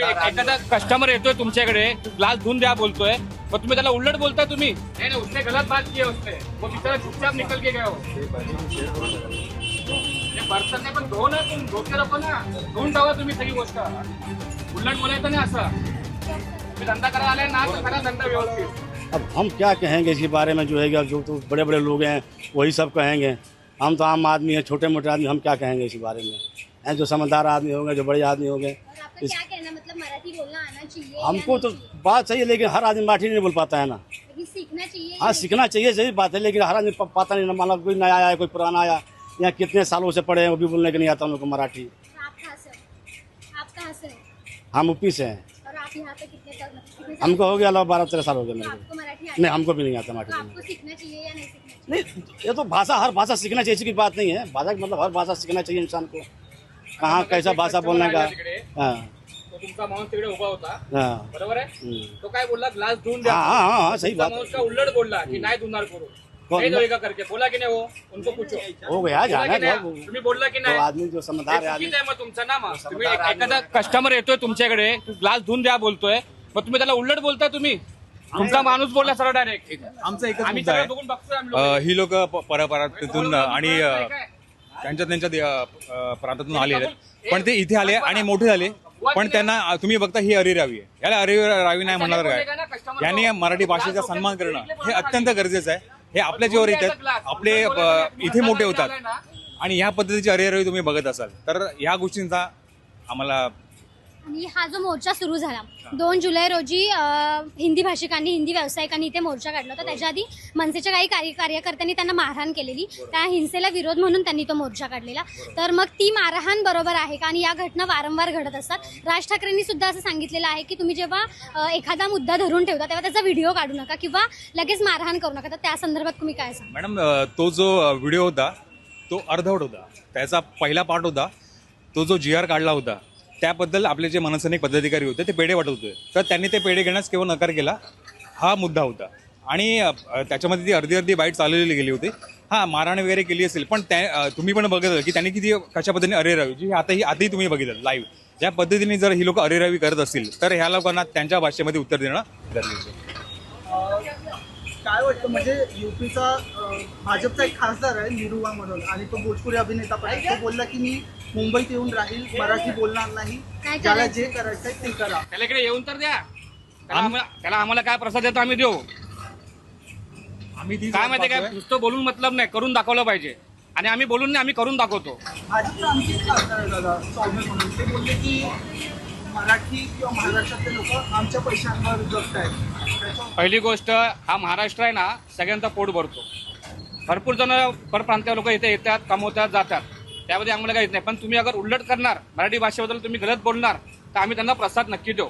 एखादा कस्टमर येतोय तुमच्याकडे ग्लास धुवून द्या बोलतोय, मग तुम्ही त्याला उलट बोलताय तुम्ही? नाही उसने गलत बात किया उसने. वो बिचारा चुपचाप निकल के गया हो. हे बर्तन नाही, पण धो ना ना. धुवून तुम्ही सगळी गोष्ट. उलट बोलायचं नाही असं. तुम्ही धंदा ना, तर धंदा व्यवस्थित. अब हम क्या कहेंगे इसके बारे में जो है जो तो बड़े बड़े लोग हैं, वही सब कहेंगे। हम तो आम आदमी हैं छोटे मोटे आदमी हम क्या कहेंगे इस बारे में? हैं जो समझदार आदमी होंगे जो बड़े आदमी होंगे कहना मतलब मराठी बोलना आना चाहिए हमको तो? बात सही है लेकिन हर आदमी मराठी नहीं बोल पाता है ना। सीखना चाहिए हाँ सीखना चाहिए सही बात है लेकिन हर आदमी पता नहीं ना मतलब कोई नया आया कोई पुराना आया यहाँ कितने सालों से पढ़े हैं वो भी बोलने के नहीं आता उन लोग को मराठी। तो हो हम यूपी से हैं। साल- हमको हो गया लगभग बारह तेरह साल हो गए तो मेरे को। नहीं हमको भी नहीं आता तो मराठी। नहीं ये तो भाषा हर भाषा सीखना चाहिए की बात नहीं है। भाषा का मतलब हर भाषा सीखना चाहिए इंसान को। कहाँ कैसा भाषा बोलने का। हाँ। तो तुमचा माणूस तिकडे उभा होता। हाँ। बरोबर आहे. तो काय बोलला? ग्लास धुवून द्या. हाँ हाँ हाँ हाँ माणूस का बोलला की नाही धुणार करू करके. बोला की नाही वो उनको पूछो. हो गया तुम्ही बोलला की नाही? आदमी जो है हे आहे तुमचं ना तुम्ही एखादा कस्टमर येतोय तुमच्याकडे ग्लास धुवून द्या बोलतोय. मग तुम्ही त्याला उलट बोलताय तुम्ही? तुमचा माणूस बोलला सरळ डायरेक्ट आमचा एकच आम्ही मुद्दा सगळं आहे. बघून बघतोय आम्ही अ, लोकं. ही लोक परपरातून आणि अ, त्यांच्या त्यांच्या दे- अ, प्रांतातून आलेले आहेत. पण ते इथे आले आणि मोठे झाले. पण त्यांना अ, तुम्ही बघता ही अरेरावी आहे. याला अरेरावी नाही म्हणणार काय? यांनी मराठी भाषेचा सन्मान करणं हे अत्यंत गरजेचं आहे. हे आपल्या जीवर येतात आपले अ, इथे मोठे होतात. आणि ह्या पद्धतीची अरेरावी तुम्ही बघत असाल. तर ह्या गोष्टींचा आम्हाला आणि हा जो मोर्चा सुरू झाला दोन जुलै रोजी अं, हिंदी भाषिकांनी हिंदी व्यावसायिकांनी इथे मोर्चा काढला होता. त्याच्या आधी मनसेच्या काही कार्य कार्यकर्त्यांनी त्यांना मारहाण केलेली. त्या हिंसेला विरोध म्हणून त्यांनी तो मोर्चा काढलेला. तर मग ती मारहाण बरोबर आहे का? आणि या घटना वारंवार घडत असतात. राज ठाकरेंनी सुद्धा असं सांगितलेलं आहे की तुम्ही जेव्हा अं, एखादा मुद्दा धरून ठेवता तेव्हा त्याचा व्हिडिओ काढू नका किंवा लगेच मारहाण करू नका. तर त्या संदर्भात तुम्ही काय सांगा मॅडम अ, तो जो व्हिडिओ होता तो अर्धवट होता. त्याचा पहिला पार्ट होता तो जो जी आर काढला होता त्याबद्दल आपले जे मनसैनिक पदाधिकारी होते ते पेढे वाटत होते तर त्यांनी ते पेढे घेण्यास केवळ नकार केला. हा मुद्दा होता. आणि त्याच्यामध्ये ती अर्धी अर्धी बाईट चालवली गेली होती. हा मारहाण वगैरे केली असेल पण त्या तुम्ही पण बघितलं की त्यांनी किती कशा पद्धतीने अरेरावी म्हणजे जी आताही आताही तुम्ही बघितलं लाईव्ह ज्या पद्धतीने जर ही लोक अरेरावी करत असतील तर ह्या लोकांना त्यांच्या भाषेमध्ये उत्तर देणं गरजेचं काय वाटतं? म्हणजे युपीचा भाजपचा एक खासदार आहे निरुवा म्हणून आणि तो भोजपुरी अभिनेता पण आहे. तो बोलला की मी मुंबईत येऊन राहील मराठी बोलणार नाही. काय करायचं? जे करायचंय ते करा. त्याला इकडे येऊन तर द्या. त्याला आम्हाला त्याला आम्हाला काय प्रसाद देतो आम्ही देऊ. आम्ही काय माहिती काय? नुसतं बोलून मतलब नाही करून दाखवलं पाहिजे. आणि आम्ही बोलून नाही आम्ही करून दाखवतो. भाजपचा आमचे एक खासदार आहे दादा म्हणून ते बोलले की मराठी किंवा महाराष्ट्रातले लोक आमच्या पैशांवर जगत आहेत. पहिली गोष्ट हा महाराष्ट्र आहे ना सगळ्यांचा पोट भरतो. भरपूर जण परप्रांतीय लोक इथे येतात कमवतात जातात. त्यामध्ये आम्हाला काहीच नाही. पण तुम्ही अगर उलट करणार मराठी भाषेबद्दल तुम्ही गलत बोलणार तर आम्ही त्यांना प्रसाद नक्की देऊ.